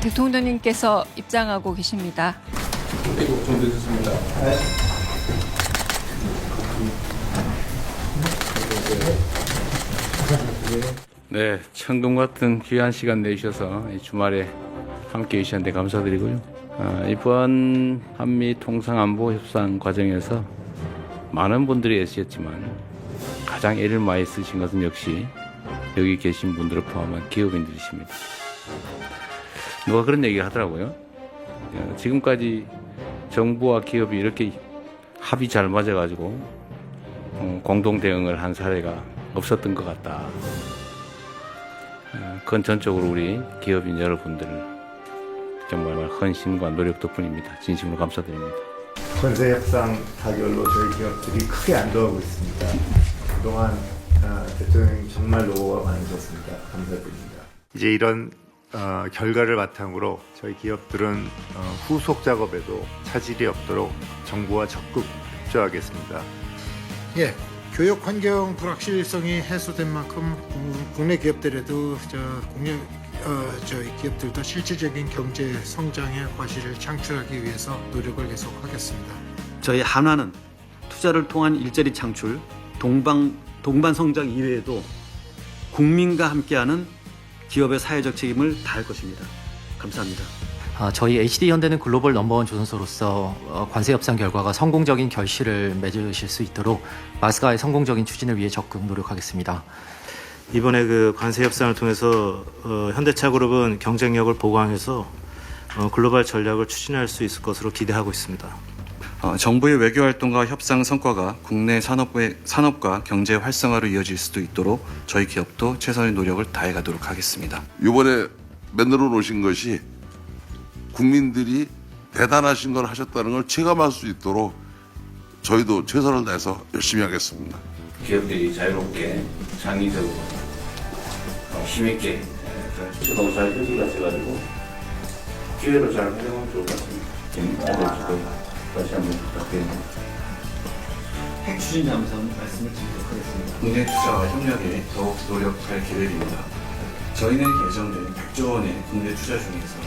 대통령님께서 입장하고 계십니다. 이거 좀 늦었습니다. 네. 네, 청금 같은 귀한 시간 내주셔서 주말에 함께 해주셨는데 감사드리고요. 아, 이번 한미 통상안보 협상 과정에서 많은 분들이 애쓰셨지만 가장 애를 많이 쓰신 것은 역시 여기 계신 분들을 포함한 기업인들이십니다. 누가 그런 얘기를 하더라고요. 어, 지금까지 정부와 기업이 이렇게 합이 잘 맞아가지고 어, 공동 대응을 한 사례가 없었던 것 같다. 어, 그건 전적으로 우리 기업인 여러분들 정말 헌신과 노력 덕분입니다. 진심으로 감사드립니다. 관세 협상 타결로 저희 기업들이 크게 안도하고 있습니다. 그동안 아, 대통령님 정말 노고가 많으셨습니다. 감사드립니다. 이제 이런 어, 결과를 바탕으로 저희 기업들은 어, 후속 작업에도 차질이 없도록 정부와 적극 협조하겠습니다. 예, 교육 환경 불확실성이 해소된 만큼 국- 국내 기업들에도 저 국내 어, 저희 기업들도 실질적인 경제 성장의 과실을 창출하기 위해서 노력을 계속하겠습니다. 저희 한화는 투자를 통한 일자리 창출, 동방 동반 성장 이외에도 국민과 함께하는 기업의 사회적 책임을 다할 것입니다. 감사합니다. 아, 저희 HD 현대는 글로벌 넘버원 조선소로서 어, 관세 협상 결과가 성공적인 결실을 맺으실 수 있도록 마스가의 성공적인 추진을 위해 적극 노력하겠습니다. 이번에 그 관세 협상을 통해서 어, 현대차 그룹은 경쟁력을 보강해서 어, 글로벌 전략을 추진할 수 있을 것으로 기대하고 있습니다. 어, 정부의 외교 활동과 협상 성과가 국내 산업의, 산업과 경제 활성화로 이어질 수도 있도록 저희 기업도 최선의 노력을 다해가도록 하겠습니다. 이번에 만들어 놓으신 것이 국민들이 대단하신 걸 하셨다는 걸 체감할 수 있도록 저희도 최선을 다해서 열심히 하겠습니다. 기업들이 자유롭게 창의적으로 어, 힘있게 지금 잘 협의가 돼가지고 기회로 잘 활용하면 좋을 것 같습니다. 지금 지금 다시 한번 부탁드립니다. 핵추진하면서 말씀을 드리도록 하겠습니다. 국내 투자와 협력에 더욱 노력할 계획입니다. 저희는 예정된 100조 원의 국내 투자 중에서